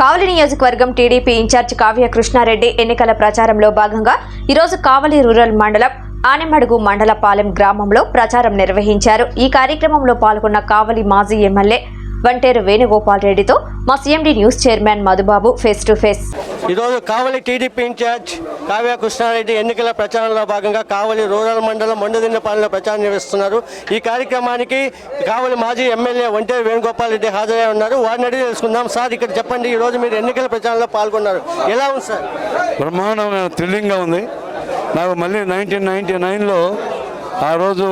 కావలి నియోజకవర్గం TDP incharge Kavya Krishna Reddy ఎన్నికల ప్రచారంలో భాగంగా ఈరోజు కావలి రూరల్ మండలం ఆనెమడుగు మండలపాలెం గ్రామంలో ప్రచారం నిర్వహించారు. ఈ కార్యక్రమంలో పాల్గొన్న కావలి మాజీ ఎమ్మెల్యే వంటేరు వేణుగోపాల్ రెడ్డితో మా CMD news chairman Madhubabu face to face. ఈరోజు కావలి టీడీపీ ఇన్ఛార్జ్ కావ్య కృష్ణారెడ్డి ఎన్నికల ప్రచారంలో భాగంగా కావలి రూరల్ మండలం మొండదిన్నపాలెంలో ప్రచారం నిర్వహిస్తున్నారు. ఈ కార్యక్రమానికి కావలి మాజీ ఎమ్మెల్యే ఒంటేరు వేణుగోపాల్ రెడ్డి హాజరై ఉన్నారు. వారిని అడిగి తెలుసుకుందాం. సార్ ఇక్కడ చెప్పండి ఈరోజు మీరు ఎన్నికల ప్రచారంలో పాల్గొన్నారు. ఎలా ఉంది సార్? బ్రహ్మాండమైన థ్రిల్లింగ్గా ఉంది. నాకు మళ్ళీ నైన్టీన్ నైన్టీ నైన్లో ఆ రోజు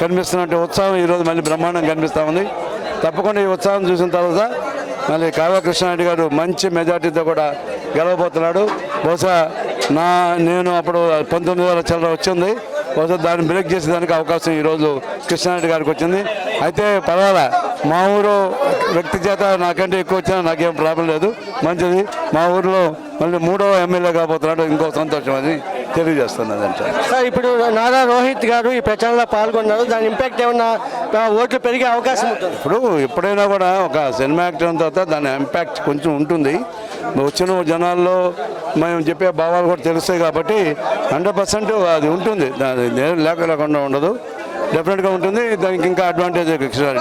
కనిపిస్తున్నట్టు ఉత్సాహం ఈరోజు మళ్ళీ బ్రహ్మాండం కనిపిస్తూ ఉంది. తప్పకుండా ఈ ఉత్సాహం చూసిన తర్వాత మళ్ళీ కావ్య కృష్ణారెడ్డి గారు మంచి మెజార్టీతో కూడా గెలవబోతున్నాడు. బహుశా నా నేను అప్పుడు పంతొమ్మిది వేల చిల్లర వచ్చింది. బహుశా దాన్ని బ్రేక్ చేసేదానికి అవకాశం ఈరోజు కృష్ణారెడ్డి గారికి వచ్చింది. అయితే పర్వాలే మా ఊరు వ్యక్తి చేత నాకంటే ఎక్కువ వచ్చినా నాకేం ప్రాబ్లం లేదు. మంచిది మా ఊర్లో మళ్ళీ మూడవ ఎమ్మెల్యే కాబోతున్నాడు. ఇంకో సంతోషం అని తెలియజేస్తున్నది అంటే. సార్ ఇప్పుడు నారా రోహిత్ గారు ఈ ప్రచారంలో పాల్గొన్నారు. దాని ఇంపాక్ట్ ఏమన్నా ఓట్లు పెరిగే అవకాశం ఉంటుంది? ఇప్పుడు ఎప్పుడైనా కూడా ఒక సినిమా యాక్టర్ అయిన తర్వాత దాని ఇంపాక్ట్ కొంచెం ఉంటుంది. వచ్చిన జనాల్లో మేము చెప్పే భావాలు కూడా తెలుస్తాయి కాబట్టి హండ్రెడ్ పర్సెంట్ అది ఉంటుంది. దాని లేక లేకుండా ఉండదు. డెఫినెట్గా ఉంటుంది. దానికి ఇంకా అడ్వాంటేజ్ సార్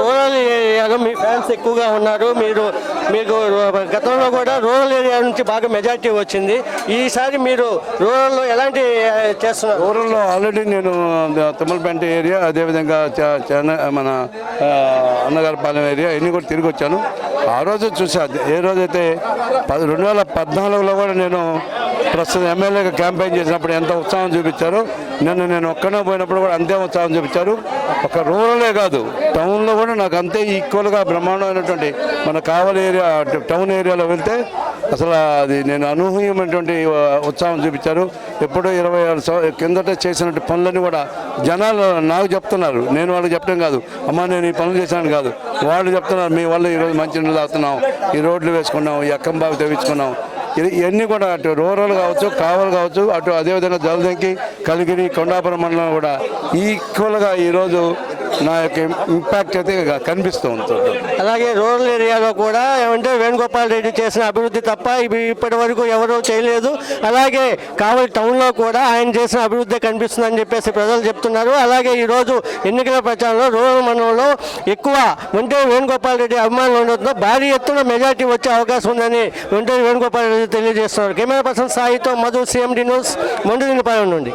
రూరల్ ఏరియాలో మీ ఫ్యాన్స్ ఎక్కువగా ఉన్నారు. మీరు మీకు గతంలో కూడా రూరల్ ఏరియా నుంచి బాగా మెజార్టీ వచ్చింది. ఈసారి మీరు రూరల్లో ఎలాంటి చేస్తున్నారు? రూరల్లో ఆల్రెడీ నేను తుమ్మలపేంట ఏరియా అదేవిధంగా మన అన్నగారిపాలెం ఏరియా ఇన్ని కూడా తిరిగి వచ్చాను. ఆ రోజు చూసా ఏ రోజైతే పది రెండు వేల పద్నాలుగులో కూడా నేను ప్రస్తుతం ఎమ్మెల్యేగా క్యాంపెయిన్ చేసినప్పుడు ఎంత ఉత్సాహం చూపించారో నిన్న నేను ఒక్కనే పోయినప్పుడు కూడా అంతే ఉత్సాహం చూపించారు ఒక రూరలే కాదు టౌన్లో కూడా నాకు అంతే ఈక్వల్గా బ్రహ్మాండమైనటువంటి మన కావలి ఏరియా టౌన్ ఏరియాలో వెళ్తే అసలు అది నేను అనూహ్యమైనటువంటి ఉత్సాహం చూపించారు. ఎప్పుడో ఇరవై ఆరు కిందట చేసినట్టు పనులన్నీ కూడా జనాలు నాకు చెప్తున్నారు. నేను వాళ్ళకి చెప్పడం కాదు. అమ్మా నేను ఈ పనులు చేశాను కాదు. వాళ్ళు చెప్తున్నారు మీ వల్ల ఈరోజు మంచి నీళ్ళు తాగుతున్నాం ఈ రోడ్లు వేసుకున్నాం ఈ అక్కం బావి తెప్పించుకున్నాం ఇవన్నీ కూడా అటు రూరల్ కావచ్చు కావలు కావచ్చు అటు అదేవిధంగా జలదంకి కలిగిరి కొండాపురం మండలం కూడా ఈక్వల్గా ఈరోజు నా యొక్క ఇంపాక్ట్ అయితే కనిపిస్తూ ఉంటుంది. అలాగే రూరల్ ఏరియాలో కూడా ఏమంటే వేణుగోపాల్ రెడ్డి చేసిన అభివృద్ధి తప్ప ఇవి ఇప్పటి వరకు ఎవరూ చేయలేదు. అలాగే కావలి టౌన్లో కూడా ఆయన చేసిన అభివృద్ధి కనిపిస్తుందని చెప్పేసి ప్రజలు చెప్తున్నారు. అలాగే ఈరోజు ఎన్నికల ప్రచారంలో రూరల్ మండలంలో ఎక్కువ ఒంటేరు వేణుగోపాల్ రెడ్డి అభిమానులు ఉండడంతో భారీ ఎత్తున మెజార్టీ వచ్చే అవకాశం ఉందని ఒంటేరు వేణుగోపాల్ రెడ్డి తెలియజేస్తున్నారు. కెమెరా పర్సన్ సాయితో మధు సిఎండి న్యూస్ మొండిదినిపాలెం నుండి.